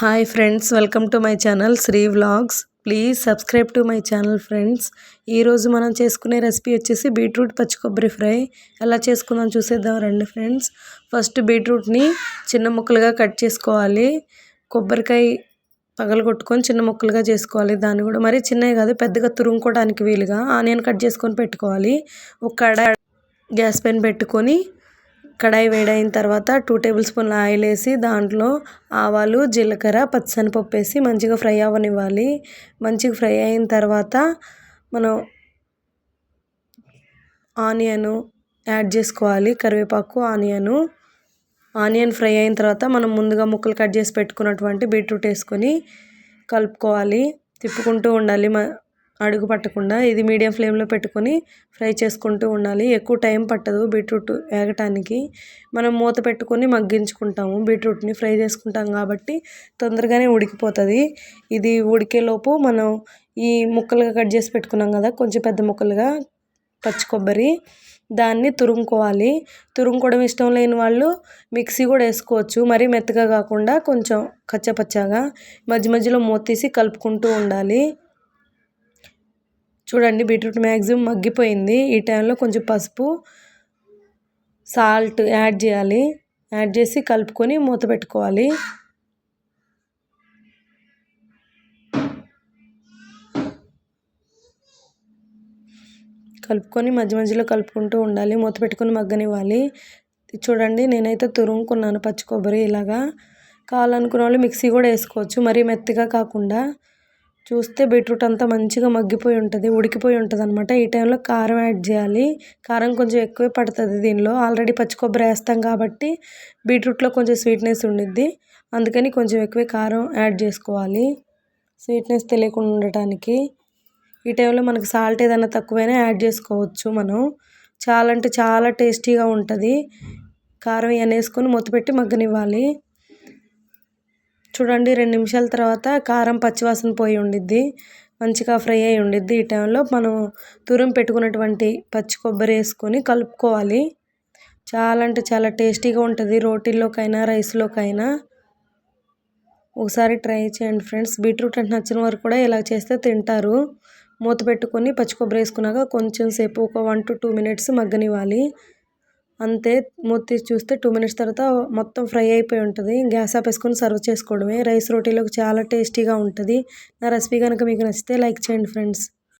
Hi friends welcome to my channel Sri vlogs. Please subscribe to my channel friends. ఈరోజు మనం చేసుకునే recipe వచ్చేసి beetroot పచ్చి కొబ్బరి ఫ్రై. ఎలా చేసుకుందాం చూసేద్దాం రండి ఫ్రెండ్స్. ఫస్ట్ బీట్రూట్ని చిన్న ముక్కలుగా కట్ చేసుకోవాలి. కొబ్బరికాయ పగలగొట్టుకొని చిన్న ముక్కలుగా చేసుకోవాలి. దాన్ని కూడా మరీ చిన్నవి కాదు పెద్దగా తురుముకోవడానికి వీలుగా ఆనియన్ కట్ చేసుకొని పెట్టుకోవాలి. ఒక గ్యాస్ పెన్ పెట్టుకొని కడాయి వేడైన తర్వాత టూ టేబుల్ స్పూన్ల ఆయిల్ వేసి దాంట్లో ఆవాలు జీలకర్ర పచ్చనిపప్పు వేసి మంచిగా ఫ్రై అవ్వనివ్వాలి. మంచిగా ఫ్రై అయిన తర్వాత మనం ఆనియను యాడ్ చేసుకోవాలి. కరివేపాకు ఆనియను. ఆనియన్ ఫ్రై అయిన తర్వాత మనం ముందుగా ముక్కలు కట్ చేసి పెట్టుకున్నటువంటి బీట్రూట్ వేసుకొని కలుపుకోవాలి. తిప్పుకుంటూ ఉండాలి. అడుగు పట్టకుండా ఇది మీడియం ఫ్లేమ్లో పెట్టుకొని ఫ్రై చేసుకుంటూ ఉండాలి. ఎక్కువ టైం పట్టదు బీట్రూట్ వేగటానికి మనం మూత పెట్టుకొని మగ్గించుకుంటాము. బీట్రూట్ని ఫ్రై చేసుకుంటాం కాబట్టి తొందరగానే ఉడికిపోతుంది. ఇది ఉడికేలోపు మనం ఈ ముక్కలుగా కట్ చేసి పెట్టుకున్నాం కదా కొంచెం పెద్ద ముక్కలుగా పచ్చి కొబ్బరి దాన్ని తురుముకోవాలి. తురుముకోవడం ఇష్టం లేని వాళ్ళు మిక్సీ కూడా వేసుకోవచ్చు. మరీ మెత్తగా కాకుండా కొంచెం కచ్చపచ్చగా మధ్య మధ్యలో మూత తీసి కలుపుకుంటూ ఉండాలి. చూడండి బీట్రూట్ మ్యాక్సిమం మగ్గిపోయింది. ఈ టైంలో కొంచెం పసుపు సాల్ట్ యాడ్ చేయాలి. యాడ్ చేసి కలుపుకొని మూత పెట్టుకోవాలి. కలుపుకొని మధ్య మధ్యలో కలుపుకుంటూ ఉండాలి. మూత పెట్టుకొని మగ్గనివ్వాలి. చూడండి నేనైతే తురుముకున్నాను పచ్చి కొబ్బరి ఇలాగా. కావాలనుకున్న వాళ్ళు మిక్సీ కూడా వేసుకోవచ్చు. మరీ మెత్తగా కాకుండా చూస్తే బీట్రూట్ అంతా మంచిగా మగ్గిపోయి ఉంటుంది ఉడికిపోయి ఉంటుంది అనమాట ఈ టైంలో కారం యాడ్ చేయాలి. కారం కొంచెం ఎక్కువే పడుతుంది దీనిలో. ఆల్రెడీ పచ్చి కొబ్బరి వేస్తాం కాబట్టి బీట్రూట్లో కొంచెం స్వీట్నెస్ ఉండిద్ది. అందుకని కొంచెం ఎక్కువే కారం యాడ్ చేసుకోవాలి. స్వీట్నెస్ తెలియకుండా ఉండటానికి. ఈ టైంలో మనకు సాల్ట్ ఏదైనా తక్కువైనా యాడ్ చేసుకోవచ్చు మనం. చాలా అంటే చాలా టేస్టీగా ఉంటుంది. కారం ఇవన్నీ వేసుకొని మూత పెట్టి మగ్గనివ్వాలి. చూడండి రెండు నిమిషాల తర్వాత కారం పచ్చివాసన పోయి ఉండిద్ది. మంచిగా ఫ్రై అయి ఉండిద్ది. ఈ టైంలో మనం తురుము పెట్టుకున్నటువంటి పచ్చి కొబ్బరి వేసుకొని కలుపుకోవాలి. చాలా అంటే చాలా టేస్టీగా ఉంటుంది. రోటీల్లోకైనా రైస్లోకైనా. ఒకసారి ట్రై చేయండి ఫ్రెండ్స్. బీట్రూట్ అంటే నచ్చిన వారు కూడా ఇలా చేస్తే తింటారు. మూత పెట్టుకొని పచ్చి కొబ్బరి వేసుకున్నాక కొంచెం సేపు ఒక వన్ టు టూ మినిట్స్ మగ్గనివ్వాలి. అంతే మూత తీసి చూస్తే టూ మినిట్స్ తర్వాత మొత్తం ఫ్రై అయిపోయి ఉంటుంది. గ్యాస్ ఆపేసుకొని సర్వ్ చేసుకోవడమే. రైస్ రోటీలోకి చాలా టేస్టీగా ఉంటుంది. నా రెసిపీ కనుక మీకు నచ్చితే లైక్ చేయండి ఫ్రెండ్స్.